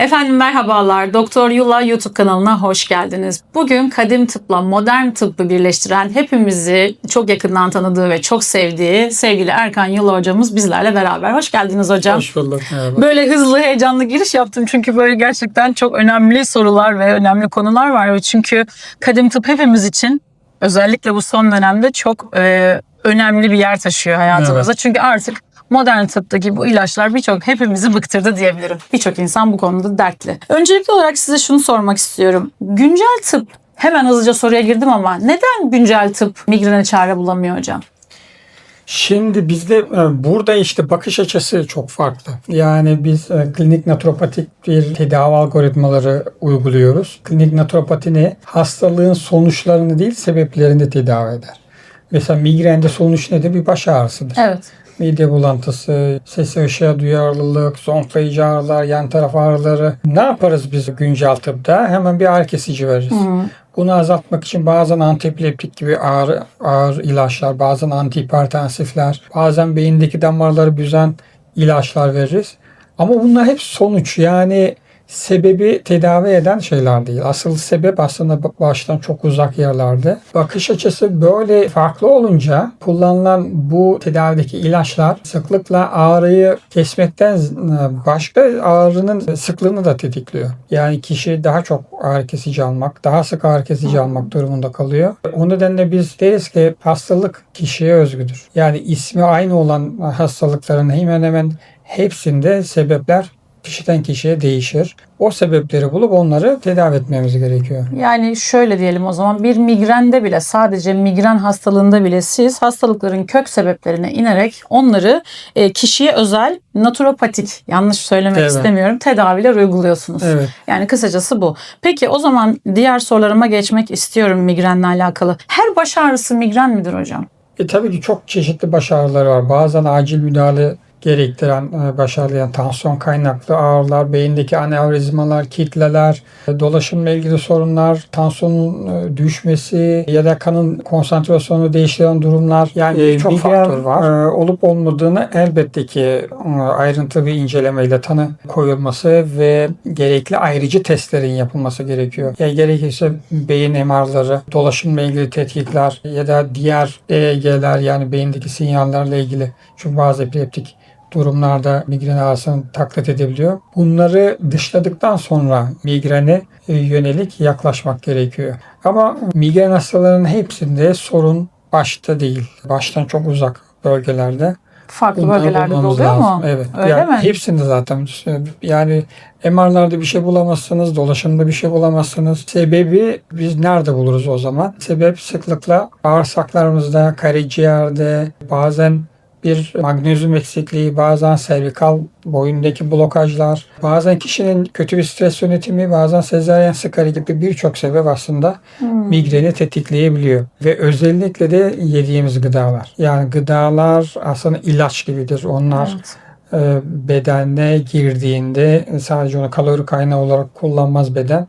Efendim merhabalar. Doktor Yula YouTube kanalına hoş geldiniz. Bugün kadim tıpla modern tıbbı birleştiren hepimizi çok yakından tanıdığı ve çok sevdiği sevgili Erkan Yula hocamız bizlerle beraber. Hoş geldiniz hocam. Hoş bulduk. Merhaba. Böyle hızlı heyecanlı giriş yaptım çünkü böyle gerçekten çok önemli sorular ve önemli konular var. Çünkü kadim tıp hepimiz için özellikle bu son dönemde çok e, önemli bir yer taşıyor hayatımızda. Çünkü artık modern tıptaki bu ilaçlar birçok hepimizi bıktırdı diyebilirim. Birçok insan bu konuda dertli. Öncelikli olarak size şunu sormak istiyorum. Güncel tıp hemen hızlıca soruya girdim ama neden güncel tıp migrene çare bulamıyor hocam? Şimdi bizde e, burada işte bakış açısı çok farklı. Yani biz e, klinik naturopatik bir tedavi algoritmaları uyguluyoruz. Klinik naturopati ne? Hastalığın sonuçlarını değil sebeplerini tedavi eder. Mesela migrende sonuç nedir? Bir baş ağrısıdır. Evet. Mide bulantısı, sese ışığa duyarlılık, zonklayıcı ağrılar, yan taraf ağrıları. Ne yaparız biz güncel tıpta? Hemen bir ağrı kesici veririz. Bunu azaltmak için bazen antiepileptik gibi ağır, ağır ilaçlar, bazen antihipertansifler, bazen beyindeki damarları büzen ilaçlar veririz. Ama bunlar hep sonuç yani sebebi tedavi eden şeyler değil. Asıl sebep aslında baştan çok uzak yerlerde. Bakış açısı böyle farklı olunca kullanılan bu tedavideki ilaçlar sıklıkla ağrıyı kesmekten başka ağrının sıklığını da tetikliyor. Yani kişi daha çok ağrı kesici almak, daha sık ağrı kesici almak durumunda kalıyor. O nedenle biz deriz ki hastalık kişiye özgüdür. Yani ismi aynı olan hastalıkların hemen hemen hepsinde sebepler kişiden kişiye değişir. O sebepleri bulup onları tedavi etmemiz gerekiyor. Yani şöyle diyelim o zaman bir migrende bile sadece migren hastalığında bile siz hastalıkların kök sebeplerine inerek onları e, kişiye özel naturopatik yanlış söylemek Evet. istemiyorum tedaviler uyguluyorsunuz. Evet. Yani kısacası bu. Peki o zaman diğer sorularıma geçmek istiyorum migrenle alakalı. Her baş ağrısı migren midir hocam? E tabii ki çok çeşitli baş ağrıları var. Bazen acil müdahale gerektiren e, baş ağrıları, yani tansiyon kaynaklı ağrılar, beyindeki anevrizmalar, kitleler, e, dolaşımla ilgili sorunlar, tansiyonun e, düşmesi ya da kanın konsantrasyonu değiştiren durumlar. Yani çok faktör var. Olup olmadığını elbette ki ayrıntılı bir incelemeyle tanı koyulması ve gerekli ayrıcı testlerin yapılması gerekiyor. Yani gerekirse beyin MR'ları, dolaşımla ilgili tetkikler ya da diğer EEG'ler yani beyindeki sinyallerle ilgili çünkü bazı epileptik durumlarda migren ağrısını taklit edebiliyor. Bunları dışladıktan sonra migrene e, yönelik yaklaşmak gerekiyor. Ama migren hastalarının hepsinde sorun başta değil. Baştan çok uzak bölgelerde. Farklı Bunları bölgelerde de oluyor lazım. mu? Evet. Öyle yani mi? Hepsinde zaten. Yani MR'larda bir şey bulamazsınız, dolaşımda bir şey bulamazsınız. Sebebi biz nerede buluruz o zaman? Sebep sıklıkla bağırsaklarımızda, karaciğerde, bazen bir magnezyum eksikliği, bazen servikal boyundaki blokajlar, bazen kişinin kötü bir stres yönetimi, bazen sezaryen sıkarı gibi birçok sebep aslında migreni tetikleyebiliyor. Ve özellikle de yediğimiz gıdalar. Yani gıdalar aslında ilaç gibidir. Onlar Evet. e, bedene girdiğinde sadece onu kalori kaynağı olarak kullanmaz beden.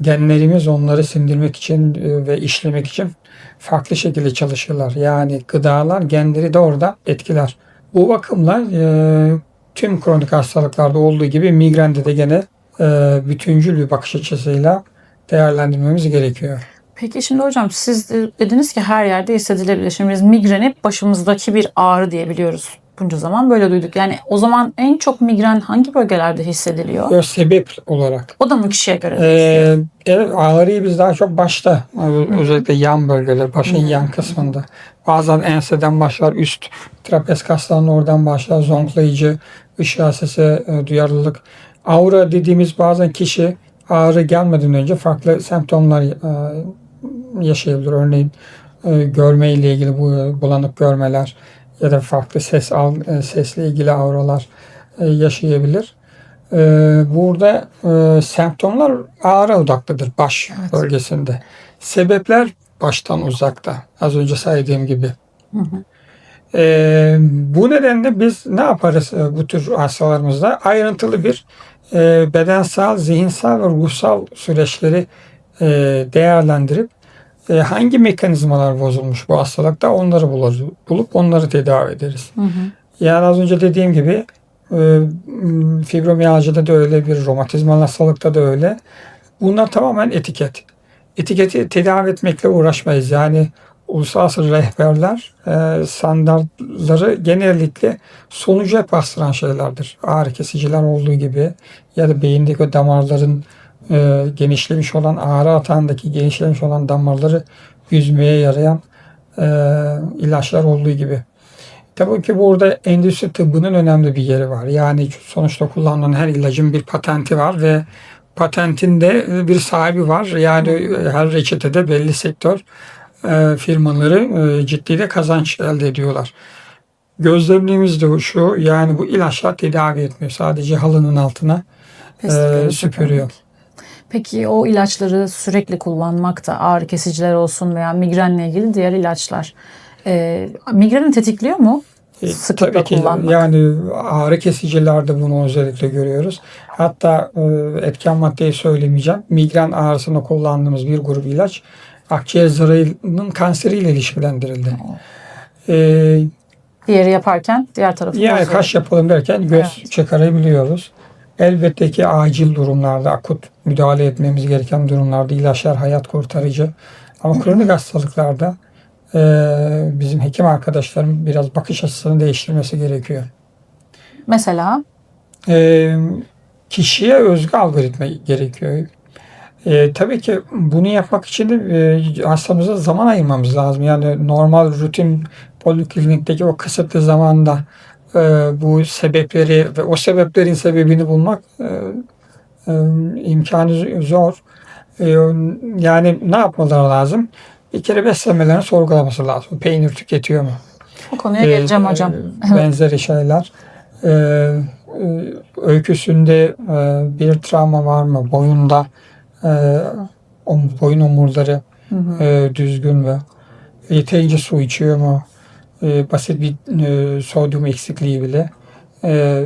Genlerimiz onları sindirmek için e, ve işlemek için farklı şekilde çalışırlar. Yani gıdalar genleri doğrudan etkiler. Bu bakımlar e, tüm kronik hastalıklarda olduğu gibi migrende de gene e, bütüncül bir bakış açısıyla değerlendirmemiz gerekiyor. Peki şimdi hocam siz de dediniz ki her yerde hissedilebilir. Şimdi biz migreni başımızdaki bir ağrı diyebiliyoruz. Bunca zaman böyle duyduk. Yani o zaman en çok migren hangi bölgelerde hissediliyor? Ve sebep olarak. O da mı kişiye göre değişiyor? Ee, evet, ağrıyı biz daha çok başta ö- özellikle yan bölgeler, başın yan kısmında. Bazen enseden başlar, üst trapez kaslarının oradan başlar, zonklayıcı, ışığa sese e, duyarlılık. Aura dediğimiz bazen kişi ağrı gelmeden önce farklı semptomlar e, yaşayabilir. Örneğin e, görme ile ilgili bu bulanık görmeler ya da farklı ses al, e, sesle ilgili auralar e, yaşayabilir. Ee, burada e, semptomlar ağrı odaklıdır baş Evet. bölgesinde. Sebepler baştan uzakta. Az önce saydığım gibi. Ee, bu nedenle biz ne yaparız e, bu tür hastalarımızda? Ayrıntılı bir e, bedensel, zihinsel ve ruhsal süreçleri e, değerlendirip e, hangi mekanizmalar bozulmuş bu hastalıkta onları buluruz, bulup onları tedavi ederiz. Hı hı. Yani az önce dediğim gibi e, fibromiyalcıda da öyle, bir romatizmal hastalıkta da öyle. Bunlar tamamen etiket. Etiketi tedavi etmekle uğraşmayız. Yani uluslararası rehberler e, standartları genellikle sonuca bastıran şeylerdir. Ağrı kesiciler olduğu gibi ya da beyindeki damarların e, genişlemiş olan ağrı atağındaki genişlemiş olan damarları yüzmeye yarayan e, ilaçlar olduğu gibi. Tabii ki burada endüstri tıbbının önemli bir yeri var. Yani sonuçta kullanılan her ilacın bir patenti var ve patentinde bir sahibi var. Yani her reçetede belli sektör e, firmaları e, ciddi de kazanç elde ediyorlar. Gözlemliğimiz de şu yani bu ilaçlar tedavi etmiyor. Sadece halının altına e, süpürüyor. Peki o ilaçları sürekli kullanmakta ağrı kesiciler olsun veya migrenle ilgili diğer ilaçlar e, migreni tetikliyor mu? E, Sıklıkla Tabii ki kullanmak. yani ağrı kesicilerde bunu özellikle görüyoruz. Hatta e, etken maddeyi söylemeyeceğim. Migren ağrısında kullandığımız bir grup ilaç akciğer zarının kanseriyle ilişkilendirildi. E, Diğeri yaparken diğer tarafı yani bozuyor. kaş yapalım derken göz Evet. çıkarabiliyoruz. Elbette ki acil durumlarda, akut müdahale etmemiz gereken durumlarda ilaçlar hayat kurtarıcı. Ama kronik hastalıklarda e, bizim hekim arkadaşlarım biraz bakış açısını değiştirmesi gerekiyor. Mesela e, kişiye özgü algoritma gerekiyor. E, tabii ki bunu yapmak için de e, hastamıza zaman ayırmamız lazım. Yani normal rutin poliklinikteki o kısıtlı zamanda e, bu sebepleri ve o sebeplerin sebebini bulmak e, e, imkanı zor. E, yani ne yapmaları lazım? Bir kere beslenmelerini sorgulaması lazım. Peynir tüketiyor mu? bu konuya Ee, geleceğim hocam. e. Benzeri şeyler. Ee, e, öyküsünde e, bir travma var mı? Boyunda e, boyun omurları Hı hı. e, düzgün mü? Yeterince su içiyor mu? E, basit bir e, sodyum eksikliği bile e,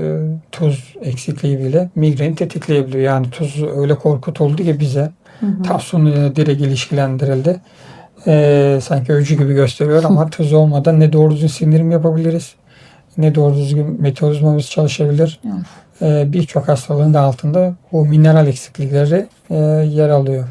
tuz eksikliği bile migreni tetikleyebiliyor. Yani tuz öyle korkut oldu ki bize Hı hı. Direkt ilişkilendirildi. Ee, sanki öcü gibi gösteriyor ama tuz olmadan ne doğru düzgün sindirim yapabiliriz ne doğru düzgün metabolizmamız çalışabilir. Ee, Birçok hastalığın da altında bu mineral eksiklikleri e, yer alıyor.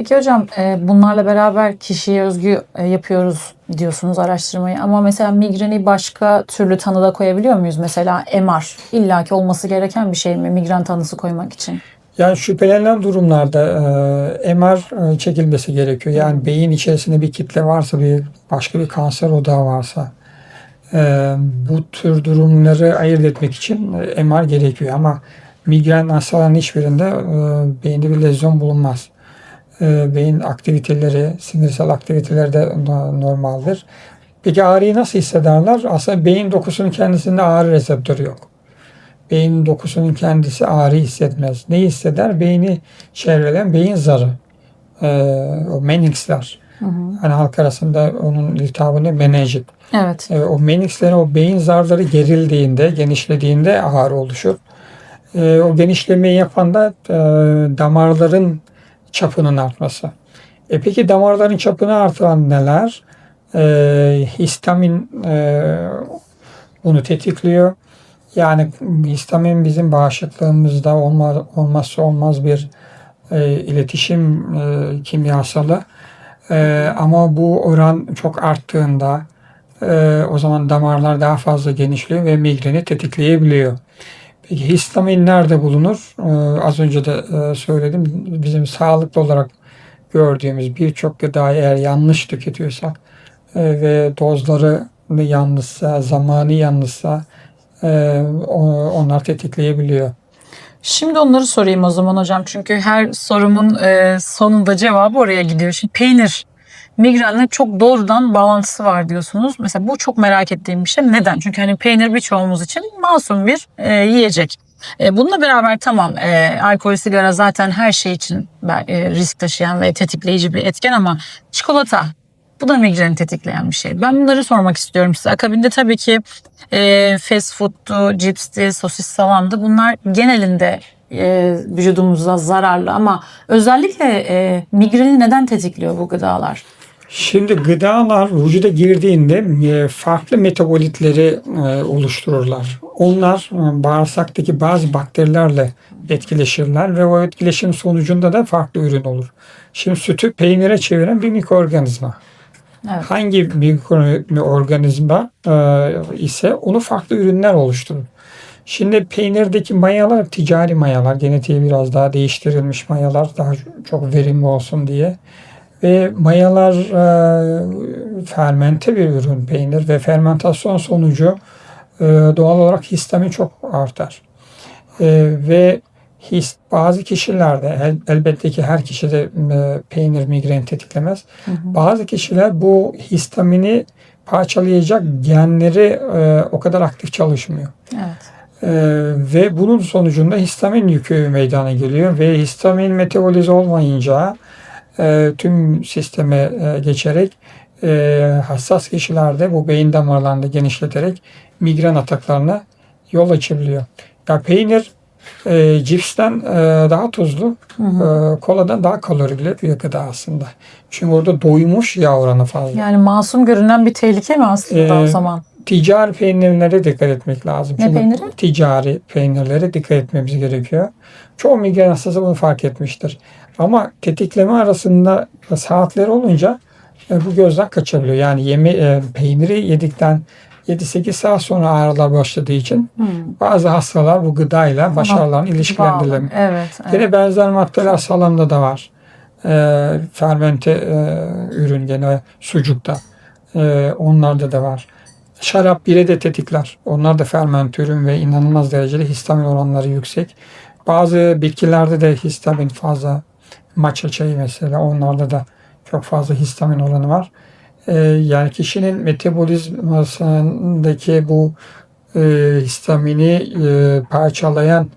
Peki hocam e, bunlarla beraber kişiye özgü e, yapıyoruz diyorsunuz araştırmayı ama mesela migreni başka türlü tanıda koyabiliyor muyuz? Mesela MR illaki olması gereken bir şey mi migren tanısı koymak için? Yani şüphelenen durumlarda e, MR e, çekilmesi gerekiyor. Yani beyin içerisinde bir kitle varsa, bir başka bir kanser odağı varsa e, bu tür durumları ayırt etmek için MR gerekiyor. Ama migren hastalarının hiçbirinde e, beyinde bir lezyon bulunmaz. E, beyin aktiviteleri, sinirsel aktiviteleri de no- normaldir. Peki ağrıyı nasıl hissederler? Aslında beyin dokusunun kendisinde ağrı reseptörü yok. Beyin dokusunun kendisi ağrı hissetmez. Ne hisseder? Beyni çevreleyen beyin zarı. Ee, o meninxler. Hı hı. Hani halk arasında onun iltihabını menenjit. Evet. Ee, o meninxlerin o beyin zarları gerildiğinde, genişlediğinde ağrı oluşur. Ee, o genişlemeyi yapan da e, damarların çapının artması. E peki damarların çapını artıran neler? Ee, histamin e, bunu tetikliyor. Yani histamin bizim bağışıklığımızda olma, olmazsa olmaz bir e, iletişim e, kimyasalı. E, ama bu oran çok arttığında e, o zaman damarlar daha fazla genişliyor ve migreni tetikleyebiliyor. Peki histamin nerede bulunur? E, az önce de e, söyledim. Bizim sağlıklı olarak gördüğümüz birçok gıdayı eğer yanlış tüketiyorsak e, ve dozları yanlışsa, zamanı yanlışsa e, onlar tetikleyebiliyor. Şimdi onları sorayım o zaman hocam. Çünkü her sorumun e, sonunda cevabı oraya gidiyor. Şimdi peynir migrenle çok doğrudan bağlantısı var diyorsunuz. Mesela bu çok merak ettiğim bir şey. Neden? Çünkü hani peynir birçoğumuz için masum bir e, yiyecek. E, bununla beraber tamam e, alkol, sigara zaten her şey için e, risk taşıyan ve tetikleyici bir etken ama çikolata bu da migreni tetikleyen bir şey. Ben bunları sormak istiyorum size. Akabinde tabii ki e, fast food'tu, cipsti, sosis salamdı. Bunlar genelinde E, vücudumuza zararlı ama özellikle e, migreni neden tetikliyor bu gıdalar? Şimdi gıdalar vücuda girdiğinde e, farklı metabolitleri e, oluştururlar. Onlar e, bağırsaktaki bazı bakterilerle etkileşirler ve o etkileşim sonucunda da farklı ürün olur. Şimdi sütü peynire çeviren bir mikroorganizma. Evet. Hangi mikroorganizma ise onu farklı ürünler oluşturur. Şimdi peynirdeki mayalar ticari mayalar, genetiği biraz daha değiştirilmiş mayalar daha çok verimli olsun diye. Ve mayalar e, fermente bir ürün peynir ve fermentasyon sonucu e, doğal olarak histamin çok artar. E, ve his, bazı kişilerde el, elbette ki her kişide e, peynir migren tetiklemez. Bazı kişiler bu histamini parçalayacak genleri e, o kadar aktif çalışmıyor. Evet. Ee, ve bunun sonucunda histamin yükü meydana geliyor ve histamin metabolize olmayınca e, tüm sisteme e, geçerek e, hassas kişilerde bu beyin damarlarını genişleterek migren ataklarına yol açabiliyor. Ya peynir e, cipsten e, daha tuzlu, e, koladan daha kalorili bir gıda aslında. Çünkü orada doymuş yağ oranı fazla. Yani masum görünen bir tehlike mi aslında Ee, o zaman? Ticari peynirlere dikkat etmek lazım. Ne Çünkü peyniri? Ticari peynirlere dikkat etmemiz gerekiyor. Çoğu migren hastası bunu fark etmiştir. Ama tetikleme arasında saatleri olunca e, bu gözden kaçabiliyor. Yani yeme e, peyniri yedikten 7-8 saat sonra ağrılar başladığı için Hmm. bazı hastalar bu gıdayla baş ağrılarını ilişkilendirilemiyor. Evet. evet. Yine benzer maddeler salamda da var. E, fermente e, ürün gene sucukta. E, onlarda da var. Şarap bire de tetikler. Onlar da fermente ürün ve inanılmaz derecede histamin oranları yüksek. Bazı bitkilerde de histamin fazla. Matcha çayı mesela onlarda da çok fazla histamin oranı var. E, yani kişinin metabolizmasındaki bu e, histamini e, parçalayan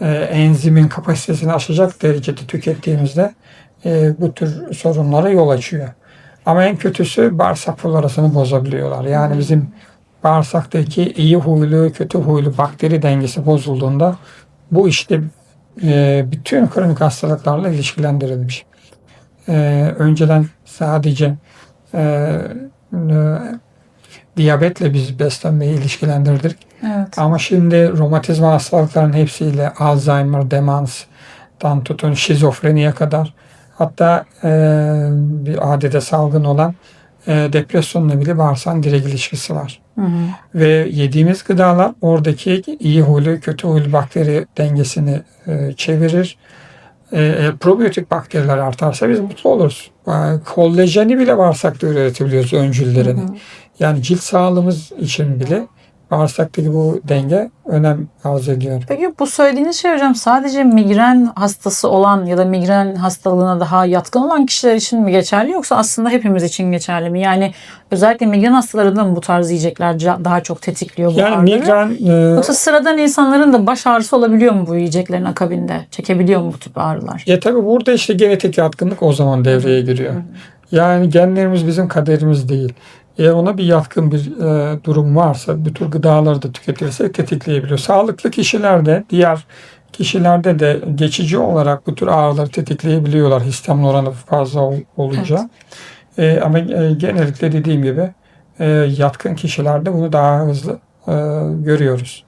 e, enzimin kapasitesini aşacak derecede tükettiğimizde e, bu tür sorunlara yol açıyor. Ama en kötüsü bağırsak florasını bozabiliyorlar. Yani bizim bağırsaktaki iyi huylu, kötü huylu bakteri dengesi bozulduğunda bu işte e, bütün kronik hastalıklarla ilişkilendirilmiş. E, önceden sadece e, e, diyabetle biz beslenmeyi ilişkilendirdik. Evet. Ama şimdi romatizma hastalıkların hepsiyle Alzheimer, demanstan tutun şizofreniye kadar hatta e, bir adede salgın olan e, depresyonla bile bağırsağın direkt ilişkisi var. Hı hı. Ve yediğimiz gıdalar oradaki iyi huylu, kötü huylu bakteri dengesini e, çevirir. E, e, probiyotik bakteriler artarsa biz mutlu oluruz. E, kollajeni bile bağırsakta üretebiliyoruz öncüllerini. Yani cilt sağlığımız için bile bağırsaktaki bu denge önem arz ediyor. Peki bu söylediğiniz şey hocam sadece migren hastası olan ya da migren hastalığına daha yatkın olan kişiler için mi geçerli yoksa aslında hepimiz için geçerli mi? Yani özellikle migren hastalarında mı bu tarz yiyecekler daha çok tetikliyor bu Yani ağrıları? migren e, Yoksa sıradan insanların da baş ağrısı olabiliyor mu bu yiyeceklerin akabinde? Çekebiliyor mu bu tip ağrılar? ya tabii burada işte genetik yatkınlık o zaman devreye giriyor. Yani genlerimiz bizim kaderimiz değil. Eğer ona bir yatkın bir e, durum varsa bu tür gıdaları da tüketirse tetikleyebiliyor. Sağlıklı kişilerde diğer kişilerde de geçici olarak bu tür ağrıları tetikleyebiliyorlar histamin oranı fazla ol- olunca. E, ama e, genellikle dediğim gibi e, yatkın kişilerde bunu daha hızlı e, görüyoruz.